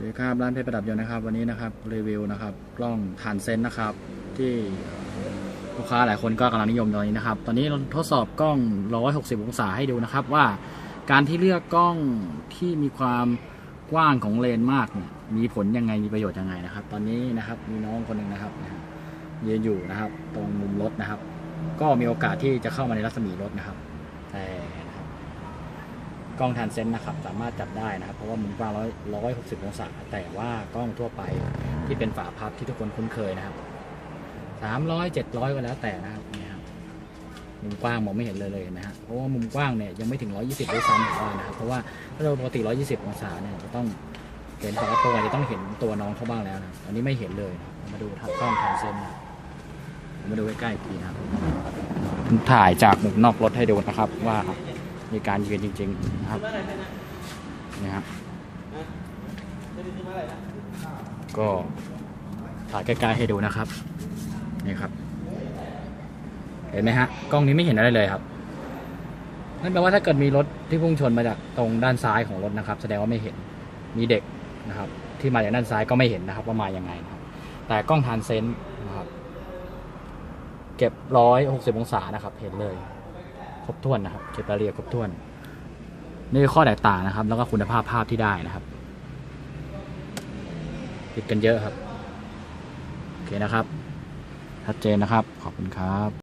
สวัสดีครับร้านเพชรประดับยนต์นะครับ วันนี้นะครับรีวิวนะครับ กล้องฐานเซนส์นะครับ ที่ลูกค้าหลายคนก็กำลังนิยมตอนนี้นะครับ ตอนนี้เราทดสอบกล้อง 160 องศาให้ดูนะครับ ว่าการที่เลือกกล้องที่มีความกว้างของเลนมากเนี่ยมีผลยังไงมีประโยชน์ยังไงนะครับ ตอนนี้นะครับมีน้องคนหนึ่งนะครับนะฮะยืนอยู่นะครับ ตรงมุมรถนะครับ ก็มีโอกาสที่จะเข้ามาในรัศมีรถนะครับ กล้องทันเซนนะครับสามารถจับได้นะครับ เพราะว่ามุมกว้างร้อยร้อยหกสิบองศา แต่ว่ากล้องทั่วไปที่เป็นฝาพับที่ทุกคนคุ้นเคยนะครับสามร้อยเจ็ดร้อยก็แล้วแต่นะครับนี่ครับมุมกว้างมองไม่เห็นเลยเลยนไหมฮะเพราะว่ามุมกว้างเนี่ยยังไม่ถึงร้อยี่สิบด้วยซ้ำผมว่านะครับเพราะว่าถ้าเราปกติร้อยี่สิบองศาเนี่ยจะต้องเห็นฝาตัวจะต้องเห็นตัวน้องเขาบ้างแล้วนะอันนี้ไม่เห็นเลยมาดูทับกล้องทันเซนมาดูใกล้ๆอีกทีนะครับถ่ายจากมุมนอกรถให้ดูนะครับว่า มีการยืนจริงๆนะครับนี่ครับก็ถ่ายใกล้ๆให้ดูนะครับนี่ครับ เห็นไหมฮะกล้องนี้ไม่เห็นอะไรเลยครับนั่นแปลว่าถ้าเกิดมีรถที่พุ่งชนมาจากตรงด้านซ้ายของรถนะครับ แสดงว่าไม่เห็นมีเด็กนะครับ ที่มาจากด้านซ้ายก็ไม่เห็นนะครับ ว่ามาอยังไงนะครับ แต่กล้องทานเซนส์นะครับ เก็บร้อยหกสิบองศานะครับ เห็นเลย รบถ้วนนะครับเก็บรายละเอียดครบถ้วน นี่คือข้อแตกต่างนะครับ แล้วก็คุณภาพภาพที่ได้นะครับติดกันเยอะครับ โอเคนะครับชัดเจนนะครับ ขอบคุณครับ